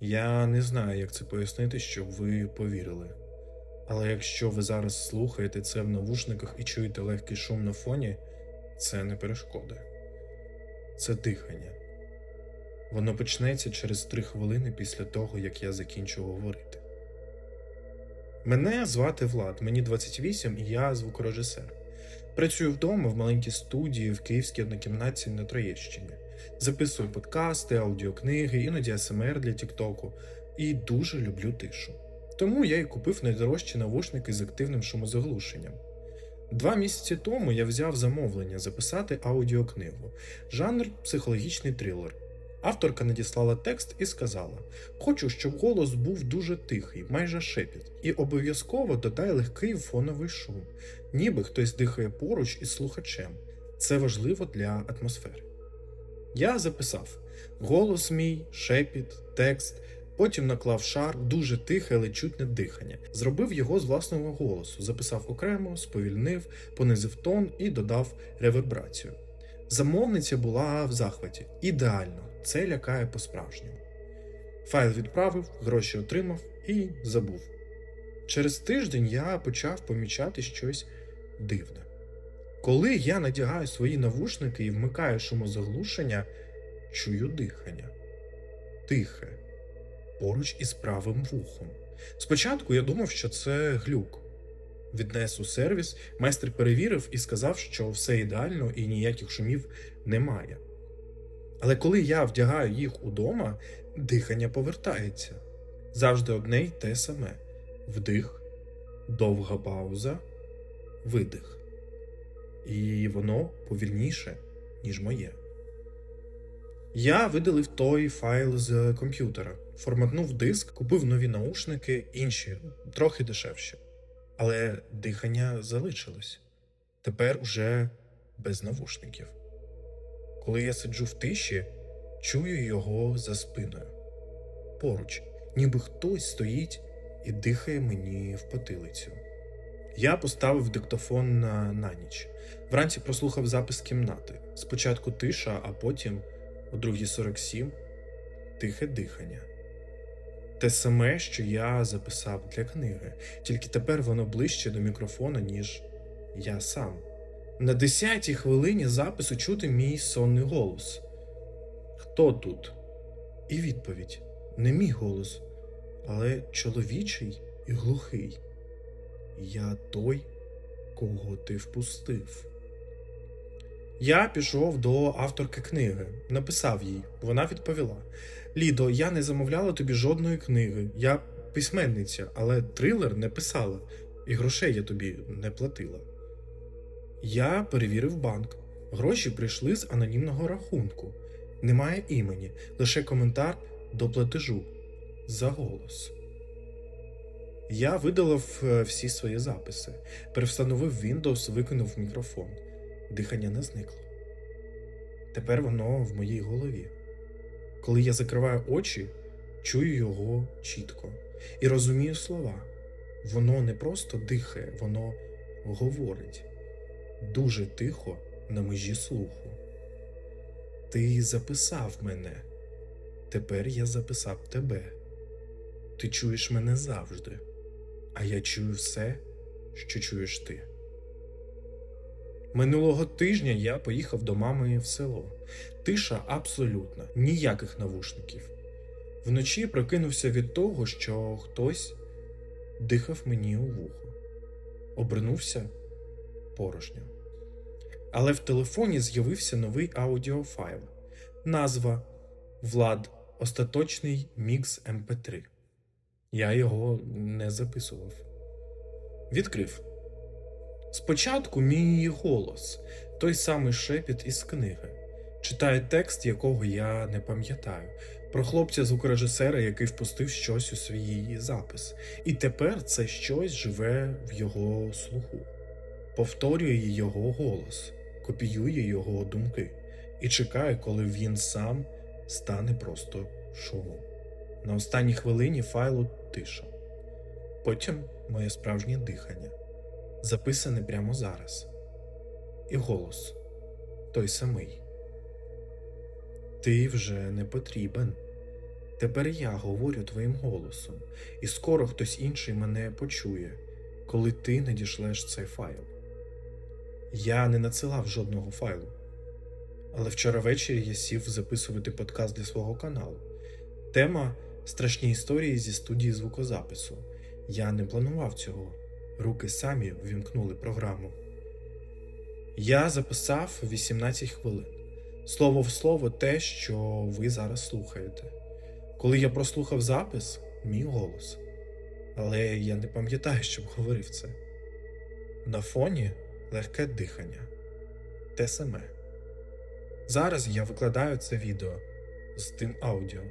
Я не знаю, як це пояснити, щоб ви повірили. Але якщо ви зараз слухаєте це в навушниках і чуєте легкий шум на фоні, це не перешкода. Це дихання. Воно почнеться через три хвилини після того, як я закінчу говорити. Мене звати Влад, мені 28 і я звукорежисер. Працюю вдома в маленькій студії в Київській однокімнатці на Троєщині. Записую подкасти, аудіокниги, іноді СМР для Тіктоку і дуже люблю тишу. Тому я і купив найдорожчі навушники з активним шумозаглушенням. Два місяці тому я взяв замовлення записати аудіокнигу, жанр психологічний трилер. Авторка надіслала текст і сказала: Хочу, щоб голос був дуже тихий, майже шепіт, і обов'язково додай легкий фоновий шум, ніби хтось дихає поруч із слухачем. Це важливо для атмосфери. Я записав голос мій, шепіт, текст, потім наклав шар, дуже тихе, але чутне дихання. Зробив його з власного голосу, записав окремо, сповільнив, понизив тон і додав ревербрацію. Замовниця була в захваті. Ідеально, це лякає по-справжньому. Файл відправив, гроші отримав і забув. Через тиждень я почав помічати щось дивне. Коли я надягаю свої навушники і вмикаю шумозаглушення, чую дихання. Тихе, поруч із правим вухом. Спочатку я думав, що це глюк. Віднес у сервіс, майстер перевірив і сказав, що все ідеально і ніяких шумів немає. Але коли я вдягаю їх удома, дихання повертається. Завжди одне й те саме: вдих, довга пауза, видих. І воно повільніше, ніж моє. Я видалив той файл з комп'ютера, форматнув диск, купив нові наушники, інші, трохи дешевші. Але дихання залишилось. Тепер уже без навушників. Коли я сиджу в тиші, чую його за спиною. Поруч, ніби хтось стоїть і дихає мені в потилицю. Я поставив диктофон на, ніч. Вранці прослухав запис кімнати. Спочатку тиша, а потім, о 2.47, тихе дихання. Те саме, що я записав для книги, тільки тепер воно ближче до мікрофона, ніж я сам. На десятій хвилині запису чути мій сонний голос. Хто тут? І відповідь: не мій голос, але чоловічий і глухий. Я той, кого ти впустив. Я пішов до авторки книги, написав їй. Вона відповіла: Лідо, я не замовляла тобі жодної книги. Я письменниця, але трилер не писала, і грошей я тобі не платила. Я перевірив банк. Гроші прийшли з анонімного рахунку. Немає імені, лише коментар до платежу за голос. Я видалив е, всі свої записи, перевстановив Windows, викинув мікрофон. Дихання не зникло. Тепер воно в моїй голові. Коли я закриваю очі, чую його чітко і розумію слова. Воно не просто дихає, воно говорить дуже тихо на межі слуху. Ти записав мене. Тепер я записав тебе. Ти чуєш мене завжди, а я чую все, що чуєш ти. Минулого тижня я поїхав до мами в село. Тиша абсолютна, ніяких навушників. Вночі прокинувся від того, що хтось дихав мені у вухо. Обернувся порожньо. Але в телефоні з'явився новий аудіофайл. Назва Влад Остаточний Мікс МП3. Я його не записував. Відкрив. Спочатку мій голос, той самий шепіт із книги. Читає текст, якого я не пам'ятаю, про хлопця звукорежисера, який впустив щось у свій запис. І тепер це щось живе в його слуху, повторює його голос, копіює його думки і чекає, коли він сам стане просто шумом. На останній хвилині файлу тиша. Потім моє справжнє дихання, записане прямо зараз. І голос той самий. Ти вже не потрібен. Тепер я говорю твоїм голосом, і скоро хтось інший мене почує, коли ти надішлеш цей файл. Я не надсилав жодного файлу. Але вчора ввечері я сів записувати подкаст для свого каналу. Тема страшні історії зі студії звукозапису. Я не планував цього. Руки самі ввімкнули програму. Я записав 18 хвилин. Слово в слово те, що ви зараз слухаєте. Коли я прослухав запис, мій голос. Але я не пам'ятаю, щоб говорив це. На фоні легке дихання. Те саме. Зараз я викладаю це відео з тим аудіо.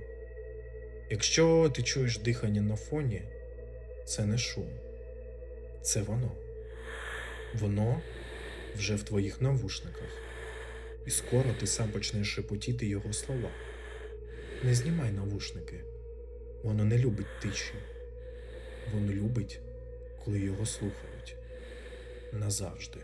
Якщо ти чуєш дихання на фоні, це не шум. Це воно. Воно вже в твоїх навушниках. І скоро ти сам почнеш шепотіти його слова. Не знімай навушники. Воно не любить тиші. Воно любить, коли його слухають назавжди.